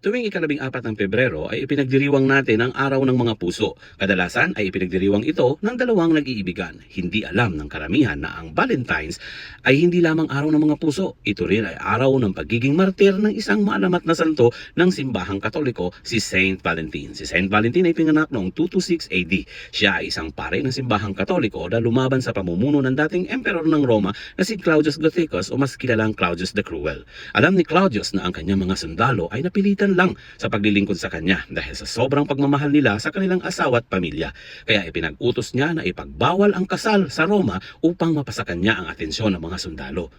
Tuwing ikalabing apat ng Pebrero ay ipinagdiriwang natin ang Araw ng Mga Puso. Kadalasan ay ipinagdiriwang ito ng dalawang nag-iibigan. Hindi alam ng karamihan na ang Valentine's ay hindi lamang Araw ng Mga Puso. Ito rin ay araw ng pagiging martir ng isang maalamat na santo ng simbahang katoliko, si Saint Valentin. Si Saint Valentin ay pinganak noong 226 AD. Siya ay isang pare ng simbahang katoliko na lumaban sa pamumuno ng dating emperor ng Roma na si Claudius Gothicus o mas kilalang Claudius the Cruel. Alam ni Claudius na ang kanyang mga sundalo ay napilitan lang sa paglilingkod sa kanya dahil sa sobrang pagmamahal nila sa kanilang asawa at pamilya. Kaya ipinag-utos niya na ipagbawal ang kasal sa Roma upang mapasa kanya ang atensyon ng mga sundalo.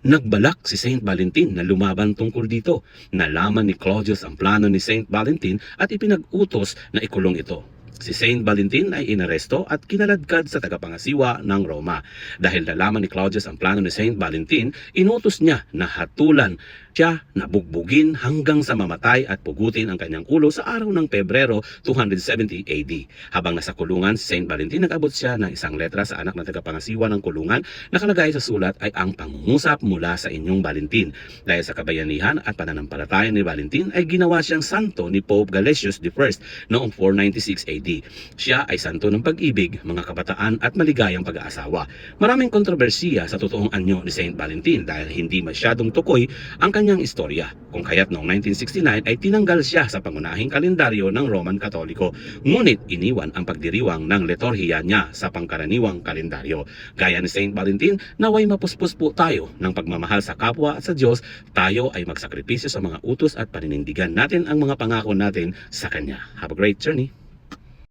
Nagbalak si Saint Valentin na lumaban tungkol dito. Nalaman ni Claudius ang plano ni Saint Valentin at ipinag-utos na ikulong ito. Si Saint Valentin ay inaresto at kinaladkad sa tagapangasiwa ng Roma. Dahil nalaman ni Claudius ang plano ni Saint Valentin, inutos niya na hatulan siya na bugbugin hanggang sa mamatay at pugutin ang kanyang ulo sa araw ng Pebrero 270 AD. Habang nasa kulungan si Saint Valentin, nag-abot siya ng isang letra sa anak ng tagapangasiwa ng kulungan. Nakalagay sa sulat ay ang pangungusap mula sa inyong Valentin. Dahil sa kabayanihan at pananampalataya ni Valentin ay ginawa siyang santo ni Pope Galasius I noong 496 AD. Siya ay santo ng pag-ibig, mga kabataan at maligayang pag-aasawa. Maraming kontrobersiya sa totoong anyo ni Saint Valentin dahil hindi masyadong tukoy ang kanyang istorya. Kung kaya't noong 1969 ay tinanggal siya sa pangunahing kalendaryo ng Roman Katoliko. Ngunit iniwan ang pagdiriwang ng liturhiya niya sa pangkaraniwang kalendaryo. Gaya ni Saint Valentin, naway mapuspos po tayo ng pagmamahal sa kapwa at sa Diyos, tayo ay magsakripisyo sa mga utos at paninindigan natin ang mga pangako natin sa Kanya. Have a great journey!